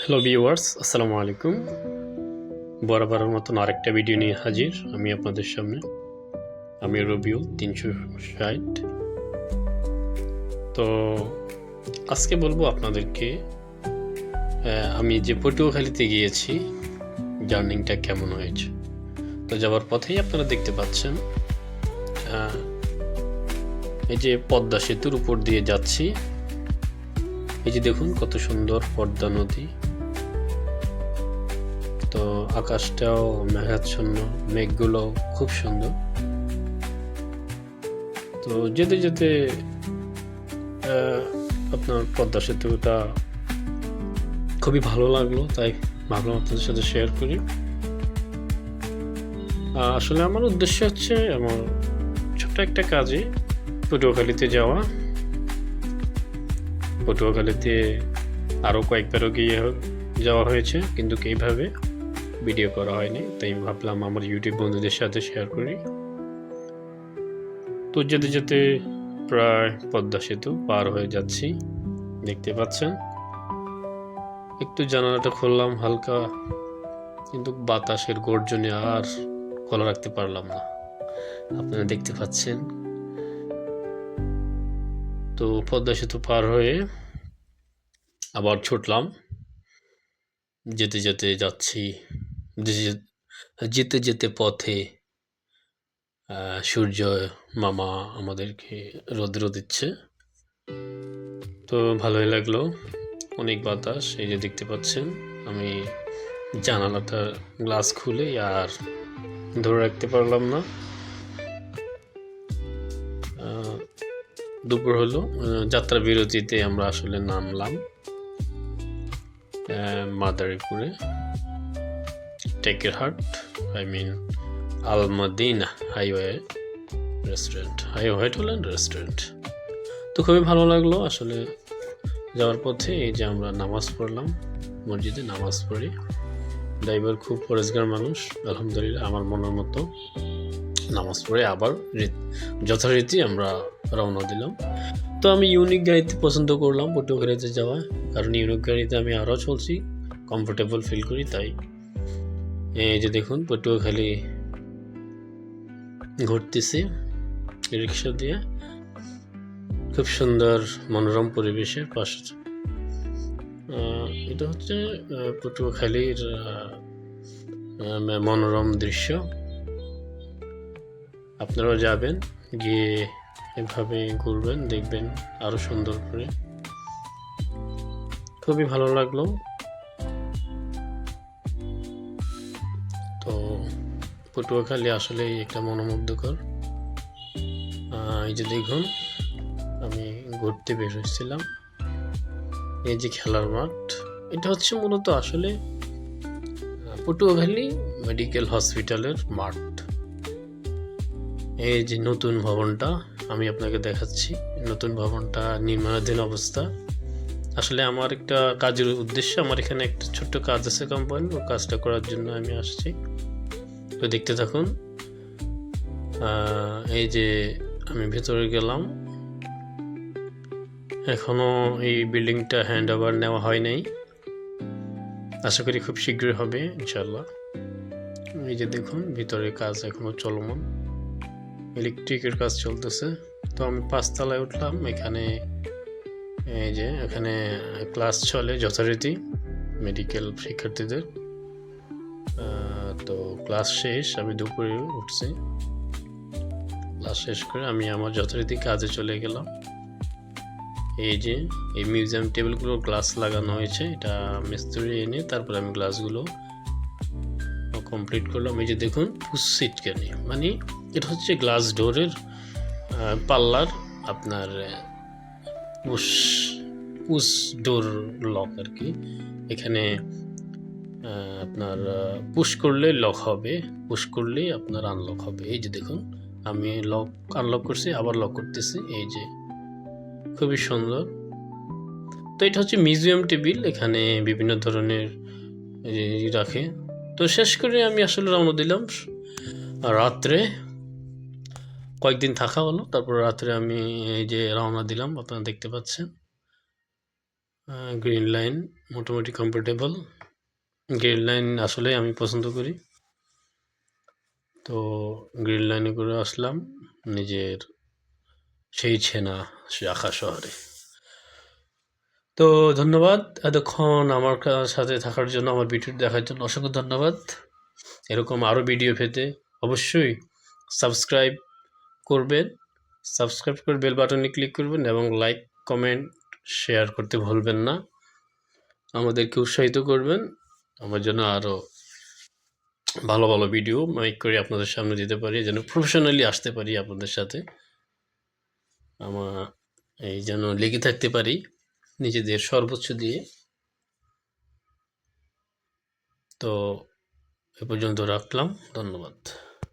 Hello viewers আসসালামু আলাইকুম বরাবরের মতন আরেকটা ভিডিও নিয়ে হাজির আমি আপনাদের সামনে। আমি রবিউল, তিনশো ষাট। তো আজকে বলব আপনাদেরকে আমি যে পটুয়াখালীতে গিয়েছি, জার্নিংটা কেমন হয়েছে। তো যাওয়ার পথেই আপনারা দেখতে পাচ্ছেন এই যে পদ্মা সেতুর উপর দিয়ে যাচ্ছি। এই যে দেখুন, কত সুন্দর পদ্মা নদী। তো আকাশটাও মেঘাচ্ছন্ন মেঘগুলো খুব সুন্দর। তো যেতে যেতে আপনার পদ্মা সেতুটা খুবই ভালো লাগল, তাই ভাবলাম আপনাদের সাথে শেয়ার করি। আসলে আমার উদ্দেশ্য হচ্ছে, আমার ছোট্ট একটা কাজে পটুয়াখালীতে যাওয়া। পটুয়াখালীতে আরও কয়েকবারও গিয়ে যাওয়া হয়েছে, কিন্তু এইভাবে ভিডিও করা হয়নি। তাই ভাবলাম আমার ইউটিউব বন্ধুদের সাথে শেয়ার করি। তো যেতে যেতে প্রায় পদ্মা সেতু পার হয়ে যাচ্ছি, দেখতে পাচ্ছেন। একটু জানালাটা খুললাম হালকা, কিন্তু বাতাসের গর্জনে আর খোলা রাখতে পারলাম না। আপনারা দেখতে পাচ্ছেন। তো পদ্মা সেতু পার হয়ে আবার ছুটলাম। যেতে যেতে যাচ্ছি। যেতে যেতে পথে সূর্য মামা আমাদেরকে রৌদ্র দিচ্ছে। তো ভালোই লাগল। অনেক বাতাস, এই যে দেখতে পাচ্ছেন, আমি জানালাটা গ্লাস খুলে আর ধরে রাখতে পারলাম না। দুপুর হলো যাত্রা বিরতিতে আমরা আসলে নামলাম মাদারীপুরে। Tekerhat I mean Almadina highway restaurant highway and restaurant তো খুবই ভালো লাগল আসলে যাওয়ার পথে, এই যে আমরা নামাজ পড়লাম, মসজিদে নামাজ পড়ি। ড্রাইভার খুব পরিষ্কার মানুষ, আলহামদুলিল্লাহ, আমার মনের মতো। নামাজ পড়ে আবার যথারীতি আমরা রওনা দিলাম। তো আমি ইউনিক গাড়িতে পছন্দ করলাম পটুয়াখালীতে যাওয়া। কারণ ইউনিক গাড়িতে আমি আরও চলছি কমফোর্টেবল ফিল করি, তাই। এই যে দেখুন পটুয়াখালী ঘুরতেছি রিক্সা দিয়ে। খুব সুন্দর মনোরম পরিবেশের পাশে। এটা হচ্ছে পটুয়াখালীর মনোরম দৃশ্য। আপনারাও যাবেন, গিয়ে এভাবে ঘুরবেন, দেখবেন আরও সুন্দর করে। খুবই ভালো লাগল। তো পটুয়াখালী আসলেই একটা মনোমুগ্ধকর। এই যে দেখুন, আমি ঘুরতে বের হয়েছিলাম। এই যে খেলার মাঠ, এটা হচ্ছে মূলত আসলে পটুয়াখালী মেডিকেল হসপিটালের মাঠ। এই যে নতুন ভবনটা আমি আপনাকে দেখাচ্ছি। নতুন ভবনটা নির্মাণাধীন অবস্থা। আসলে আমার একটা কাজের উদ্দেশ্য আমার এখানে একটা ছোট্ট কাজ আছে কোম্পানি ও কাজটা করার জন্য আমি আসছি। তো দেখতে থাকুন। এই যে আমি ভেতরে গেলাম। এখনও এই বিল্ডিংটা হ্যান্ড ওভার নেওয়া হয় নাই। আশা করি খুব শীঘ্রই হবে ইনশাল্লাহ এই যে দেখুন, ভিতরে কাজ এখনও চলমান। ইলেকট্রিকের কাজ চলতেছে। তো আমি পাঁচতলায় উঠলাম, এখানে, এই যে, এখানে ক্লাস চলে যথারীতি, মেডিকেল শিক্ষার্থীদের। তো ক্লাস শেষ, আমি দুপুরে উঠছি। ক্লাস শেষ করে আমি আমার যথারীতি কাজে চলে গেলাম। এই যে, এই মিউজিয়াম টেবিলগুলো গ্লাস লাগানো হয়েছে, এটা মিস্ত্রি এনে তারপরে আমি গ্লাসগুলো কমপ্লিট করলাম। এই যে দেখুন পুস সিটকানি মানে এটা হচ্ছে গ্লাস ডোরের পাল্লার আপনার পুশ পুশ ডোর লক আর কি। এখানে আপনার পুশ করলে লক হবে, পুশ করলেই আপনার আনলক হবে। এই যে দেখুন, আমি লক, আনলক করছি, আবার লক করতেছি, এই যে। খুবই সুন্দর। তো এটা হচ্ছে মিউজিয়াম টেবিল, এখানে বিভিন্ন ধরনের রাখে। তো শেষ করে আমি আসলে রওনা দিলাম, রাত্রে। কয়েকদিন থাকা হলো, তারপর রাত্রে আমি এই যে রওনা দিলাম, আপনারা দেখতে পাচ্ছেন। গ্রিন লাইন মোটামুটি কমফোর্টেবল গ্রিন লাইন আসলে আমি পছন্দ করি। তো গ্রিন লাইনে করে আসলাম নিজের সেই ছেনা আখা শহরে। তো ধন্যবাদ এতক্ষণ আমার সাথে থাকার জন্য, আমার ভিডিও দেখার জন্য অসংখ্য ধন্যবাদ। এরকম আরও ভিডিও পেতে অবশ্যই সাবস্ক্রাইব করবেন সাবস্ক্রাইব করে বেল বাটনে ক্লিক করবেন এবং লাইক কমেন্ট শেয়ার করতে ভুলবেন না। আমাদেরকে উৎসাহিত করবেন। আমার জন্য আরও ভালো ভালো ভিডিও মেক করে আপনাদের সামনে দিতে পারি, যেন প্রফেশনালি আসতে পারি আপনাদের সাথে। আমার এই যেন লেগে থাকতে পারি নিজেদের সর্বোচ্চ দিয়ে। তো, এ পর্যন্ত রাখলাম। ধন্যবাদ।